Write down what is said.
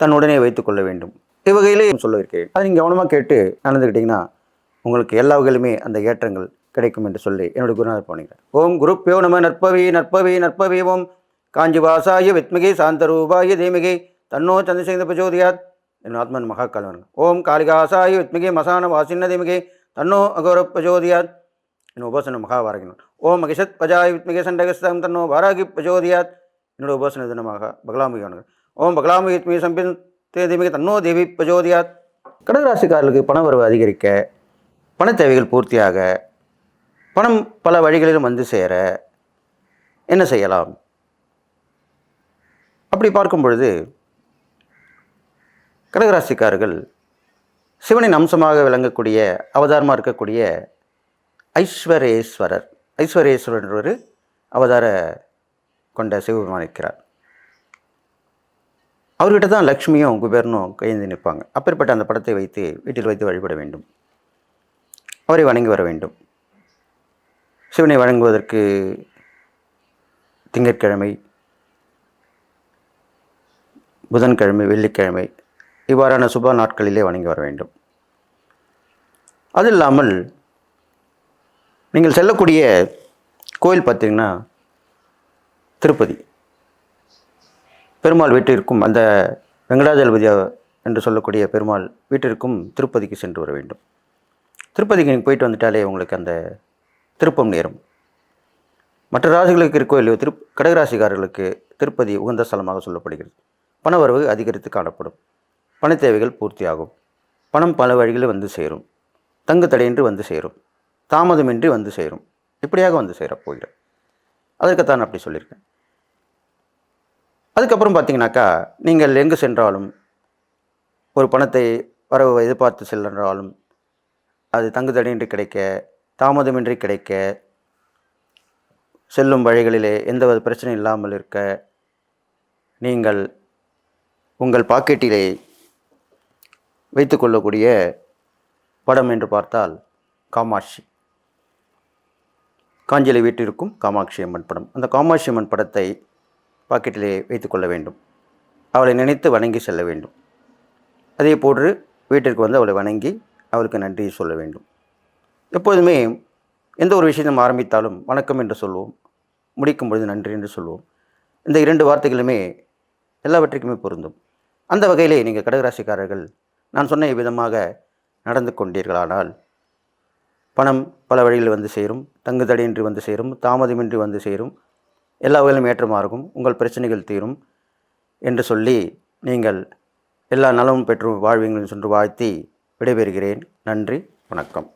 தன்னுடனே வைத்துக்கொள்ள வேண்டும். இவ்வகையிலே சொல்ல இருக்கிறேன் அதை நீங்கள் கவனமாக கேட்டு நடந்துக்கிட்டிங்கன்னா உங்களுக்கு எல்லா வகையிலுமே அந்த ஏற்றங்கள் கிடைக்கும் என்று சொல்லி என்னுடைய குருநாதர் போனீங்க ஓம் குருப்பியோ நம நற்பவி நற்பவி நற்பவி ஓம். காஞ்சி வாசாய வித்மகி சாந்தரூபாய தீமிகை தன்னோ சந்திரசேகர பிரச்சோதியாத் என் ஆத்மன் மகாகாலவன். ஓம் காளிகாசாய வித்மிகை மசான வாசின்ன தீமிகை தன்னோ அகோர பிரச்சோதியாத் என் உபாசன மகாவாரகினன் ஓம் மகிஷத் பஜாய் வித்மிகே சண்டகஸ்தம் தன்னோ வாராகி பிரச்சோதியாத் என்னோட உபாசன தினமாக பகலாமுகி ஓம் பகலாமுகி சம்பின் தேதிமிக தன்னோ தேவி பிரச்சோதியாத் கடகராசிக்காரர்களுக்கு பண வரவு அதிகரிக்க பண தேவைகள் பூர்த்தியாக பணம் பல வழிகளிலும் வந்து சேர என்ன செய்யலாம்? அப்படி பார்க்கும் பொழுது கடகராசிக்காரர்கள் சிவனின் அம்சமாக விளங்கக்கூடிய அவதாரமாக இருக்கக்கூடிய ஐஸ்வரேஸ்வரர். ஐஸ்வரேஸ்வரர் என்ற ஒரு அவதார கொண்ட சிவபெருமான் இருக்கிறார். அவர்கிட்ட தான் லக்ஷ்மியும் குபேரனும் கையெழுந்து நிற்பாங்க. அப்பேற்பட்ட அந்த படத்தை வைத்து வீட்டில் வைத்து வழிபட வேண்டும். அவரை வணங்கி வர வேண்டும். சிவனை வணங்குவதற்கு திங்கட்கிழமை புதன்கிழமை வெள்ளிக்கிழமை இவ்வாறான சுப நாட்களிலே வணங்கி வர வேண்டும். அது இல்லாமல் நீங்கள் செல்லக்கூடிய கோயில் பார்த்தீங்கன்னா திருப்பதி. பெருமாள் வீட்டிற்கும் அந்த வெங்கடாஜலபதி என்று சொல்லக்கூடிய பெருமாள் வீட்டிற்கும் திருப்பதிக்கு சென்று வர வேண்டும். திருப்பதிக்கு நீங்கள் போயிட்டு வந்துட்டாலே உங்களுக்கு அந்த திருப்பம் நேரும். மற்ற ராசிகளுக்கு இருக்கோ இல்லையோ திரு கடகராசிக்காரர்களுக்கு திருப்பதி உகந்த ஸ்தலமாக சொல்லப்படுகிறது. பண வரவு அதிகரித்து காணப்படும். பண தேவைகள் பூர்த்தியாகும். பணம் பல வழிகளில் வந்து சேரும். தங்கு தடையின்றி வந்து சேரும். தாமதமின்றி வந்து சேரும். இப்படியாக வந்து சேரப்போகிறேன் அதற்குத்தான் அப்படி சொல்லியிருக்கேன். அதுக்கப்புறம் பார்த்தீங்கன்னாக்கா நீங்கள் எங்கு சென்றாலும் ஒரு பணத்தை வரவு எதிர்பார்த்து சென்றாலும் அது தங்குதடையின்றி கிடைக்க தாமதமின்றி கிடைக்க செல்லும் வழிகளிலே எந்த ஒரு பிரச்சனையும் இல்லாமல் இருக்க நீங்கள் உங்கள் பாக்கெட்டிலே வைத்துக்கொள்ளக்கூடிய படம் என்று பார்த்தால் காமாட்சி. காஞ்சிலை வீட்டிற்கும் காமாட்சி அம்மன் படம். அந்த காமாட்சி அம்மன் படத்தை பாக்கெட்டிலே வைத்துக்கொள்ள வேண்டும். அவளை நினைத்து வணங்கி செல்ல வேண்டும். அதே போன்று வீட்டிற்கு வந்து அவளை வணங்கி அவளுக்கு நன்றி சொல்ல வேண்டும். எப்போதுமே எந்த ஒரு விஷயம் ஆரம்பித்தாலும் வணக்கம் என்று சொல்லுவோம் முடிக்கும் பொழுது நன்றி என்று சொல்லுவோம் இந்த இரண்டு வார்த்தைகளுமே எல்லாவற்றுக்குமே பொருந்தும். அந்த வகையிலே நீங்கள் கடகராசிக்காரர்கள் நான் சொன்ன விதமாக நடந்து கொண்டீர்களானால் பணம் பல வழிகளில் வந்து சேரும் தங்குதடையின்றி வந்து சேரும் தாமதமின்றி வந்து சேரும் எல்லா வகையிலும் ஏற்றமாக இருக்கும். உங்கள் பிரச்சனைகள் தீரும் என்று சொல்லி நீங்கள் எல்லா நலமும் பெற்று வாழ்வீங்கள் என்று வாழ்த்தி விடைபெறுகிறேன். நன்றி வணக்கம்.